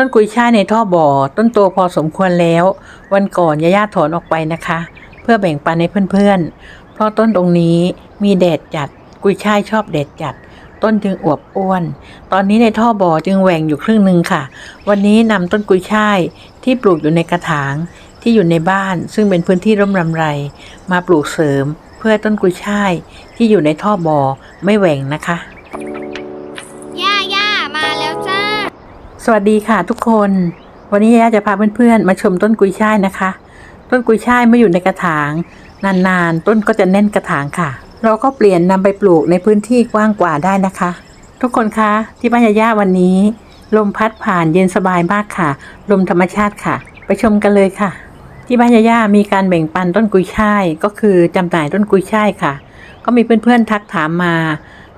ต้นกุยช่ายในท่อบ่อ ต้นโตพอสมควรแล้ว วันก่อนย่าๆถอนออกไปนะคะ เพื่อแบ่งปันให้เพื่อนๆ เพราะต้นตรงนี้มีแดดจัด กุยช่ายชอบแดดจัด ต้นจึงอวบอ้วน ตอนนี้ในท่อบ่อจึงแหว่งอยู่ครึ่งหนึ่งค่ะ วันนี้นำต้นกุยช่ายที่ปลูกอยู่ในกระถางที่อยู่ในบ้านซึ่งเป็นพื้นที่ร่มรำไร มาปลูกเสริม เพื่อต้นกุยช่ายที่อยู่ในท่อบ่อไม่แหว่งนะคะ สวัสดีค่ะทุกคน วันนี้ย่าจะพาเพื่อนๆ มาชมต้นกุยช่ายนะคะ ต้นกุยช่ายเมื่ออยู่ในกระถาง นานๆ ต้นก็จะแน่นกระถางค่ะ เราก็เปลี่ยนนำไปปลูกในพื้นที่กว้างกว่าได้นะคะ ทุกคนคะที่บ้านย่าวันนี้ ลมพัดผ่านเย็นสบายมากค่ะ ลมธรรมชาติค่ะ ไปชมกันเลยค่ะ ที่บ้านย่ามีการแบ่งปันต้นกุยช่ายก็คือจำหน่ายต้นกุยช่ายค่ะ ก็มีเพื่อนๆทักถามมา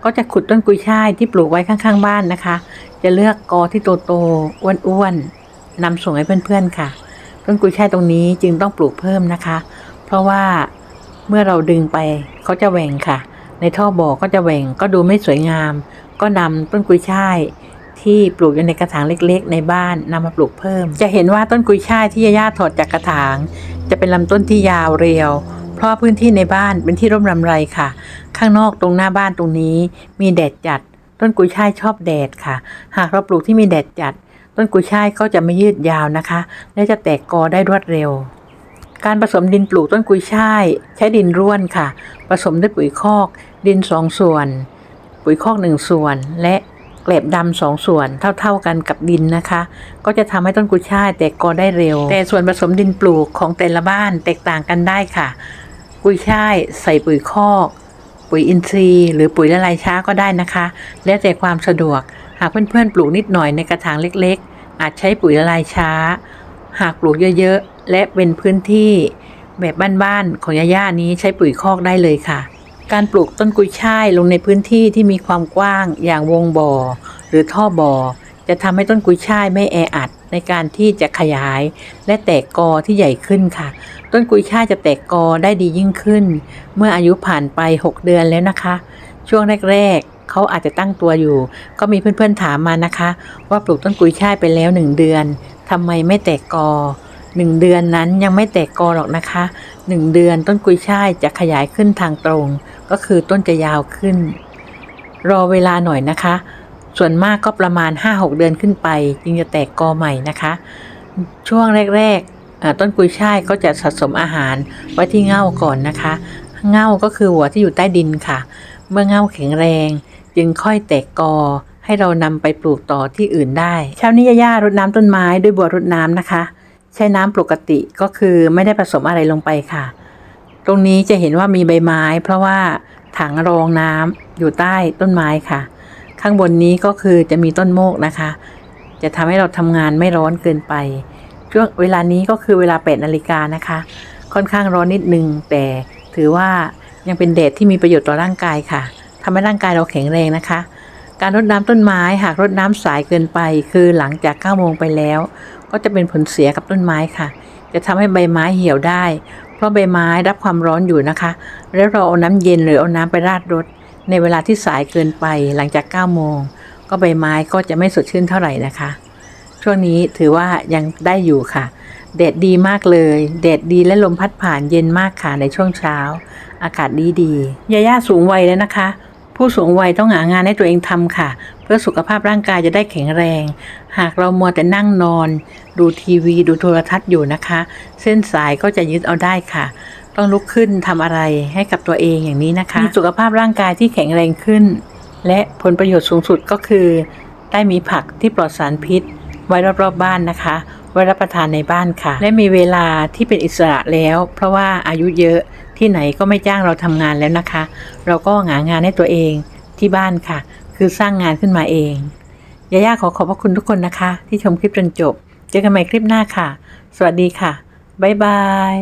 ก็จะขุดต้นกุยช่ายที่ปลูกไว้ข้างๆ บ้านนะคะ จะเลือกกอที่โตๆอ้วนๆนำส่งให้เพื่อนๆค่ะ ต้นกุยช่ายตรงนี้จึงต้องปลูกเพิ่มนะคะ เพราะว่าเมื่อเราดึงไปเขาจะแหว่งค่ะ ในท่อบ่อก็จะแหว่งก็ดูไม่สวยงาม ก็นำต้นกุยช่ายที่ปลูกอยู่ในกระถางเล็กๆ ในบ้านนำมาปลูกเพิ่ม จะเห็นว่าต้นกุยช่ายที่ย่าๆถอดจากกระถาง จะเป็นลำต้นที่ยาวเรียว เพราะพื้นที่ในบ้านเป็นที่ร่มรำไรค่ะ ข้างนอกตรงหน้าบ้านตรงนี้ มีแดดจัด ต้นกุยช่ายชอบแดดค่ะ หากเราปลูกที่มีแดดจัด ต้นกุยช่ายก็จะไม่ยืดยาวนะคะ และจะแตกกอได้รวดเร็ว การผสมดินปลูกต้นกุยช่าย ใช้ดินร่วนค่ะ ผสมด้วยปุ๋ยคอก ดินสองส่วน ปุ๋ยคอกหนึ่งส่วน และเกล็บดำสองส่วนเท่า ๆกันกับดินนะคะ ก็จะทำให้ต้นกุยช่ายแตกกอได้เร็ว แต่ส่วนผสมดินปลูกของแต่ละบ้านแตกต่างกันได้ค่ะ กุยช่ายใส่ปุ๋ยคอก ปุ๋ยอินทรีย์ หรือปุ๋ยละลายช้าก็ได้นะคะ แล้วแต่ความสะดวก หากเพื่อนๆปลูกนิดหน่อยในกระถางเล็กๆ อาจใช้ปุ๋ยละลายช้า หากปลูกเยอะๆ และเป็นพื้นที่แบบบ้านๆของย่าๆนี้ใช้ปุ๋ยคอกได้เลยค่ะ การปลูกต้นกุยช่ายลงในพื้นที่ที่มีความกว้างอย่างวงบ่อ หรือท่อบ่อ จะทำให้ต้นกุยช่ายไม่แออัด ในการที่จะขยายและแตกกอที่ใหญ่ขึ้นค่ะ ต้นกุยช่ายจะแตกกอได้ดียิ่งขึ้น เมื่ออายุผ่านไป 6 เดือนแล้วนะคะ ช่วงแรกๆเขาอาจจะตั้งตัวอยู่ ก็มีเพื่อนๆถามมานะคะ ว่าปลูกต้นกุยช่ายไปแล้ว 1 เดือนทำไมไม่แตกกอ1เดือนนั้นยังไม่แตกกอหรอกนะคะ1เดือนต้นกุยช่ายจะขยายขึ้นทางตรง ก็คือต้นจะยาวขึ้น รอเวลาหน่อยนะคะ ส่วนมากก็ประมาณ 5-6 เดือนขึ้นไป จึงจะแตกกอใหม่นะคะ ช่วงแรกๆต้นกุยช่ายก็จะสะสมอาหารไว้ที่เง่าก่อนนะคะ เง่าก็คือหัวที่อยู่ใต้ดินค่ะ เมื่อเง่าแข็งแรง จึงค่อยแตกกอให้เรานำไปปลูกต่อที่อื่นได้ เช้านี้ย่ารดน้ำต้นไม้ด้วยบัวรดน้ำนะคะ ใช้น้ำปกติก็คือไม่ได้ผสมอะไรลงไปค่ะ ตรงนี้จะเห็นว่ามีใบไม้ เพราะว่าถังรองน้ำอยู่ใต้ต้นไม้ค่ะ ข้างบนนี้ก็คือจะมีต้นโมกนะคะ จะทำให้เราทำงานไม่ร้อนเกินไปช่วงเวลานี้ก็คือเวลา8นาฬิกานะคะ ค่อนข้างร้อนนิดนึง แต่ถือว่ายังเป็นแดดที่มีประโยชน์ต่อร่างกายค่ะทำให้ร่างกายเราแข็งแรงนะคะ การรดน้ำต้นไม้หากรดน้ำสายเกินไป คือหลังจาก9โมงไปแล้ว ก็จะเป็นผลเสียกับต้นไม้ค่ะ จะทำให้ใบไม้เหี่ยวได้ เพราะใบไม้รับความร้อนอยู่นะคะ แล้วเราเอาน้ำเย็นหรือเอาน้ำไปราดรด ในเวลาที่สายเกินไปหลังจาก 9 โมง ก็ใบไม้ก็จะไม่สดชื่นเท่าไหร่นะคะ ช่วงนี้ถือว่ายังได้อยู่ค่ะแดดดีมากเลยแดดดีและลมพัดผ่านเย็นมากค่ะในช่วงเช้า อากาศดีดีๆยาย่าสูงวัยแล้วนะคะ ผู้สูงวัยต้องหางานให้ตัวเองทำค่ะ เพื่อสุขภาพร่างกายจะได้แข็งแรง หากเรามัวแต่นั่งนอน ดูทีวีดูโทรทัศน์อยู่นะคะ เส้นสายก็จะยึดเอาได้ค่ะ ต้องลุกขึ้นทำอะไรให้กับตัวเองอย่างนี้นะคะ มีสุขภาพร่างกายที่แข็งแรงขึ้น และผลประโยชน์สูงสุดก็คือ ได้มีผักที่ปลอดสารพิษ ไว้รอบๆบ้านนะคะ ไว้รับประทานในบ้านค่ะ และมีเวลาที่เป็นอิสระแล้ว เพราะว่าอายุเยอะที่ไหนก็ไม่จ้างเราทำงานแล้วนะคะ เราก็หางานให้ตัวเองที่บ้านค่ะ คือสร้างงานขึ้นมาเองยาย่าขอขอบพระคุณทุกคนนะคะ ที่ชมคลิปจนจบ เจอกันใหม่คลิปหน้าค่ะ สวัสดีค่ะ บ๊ายบาย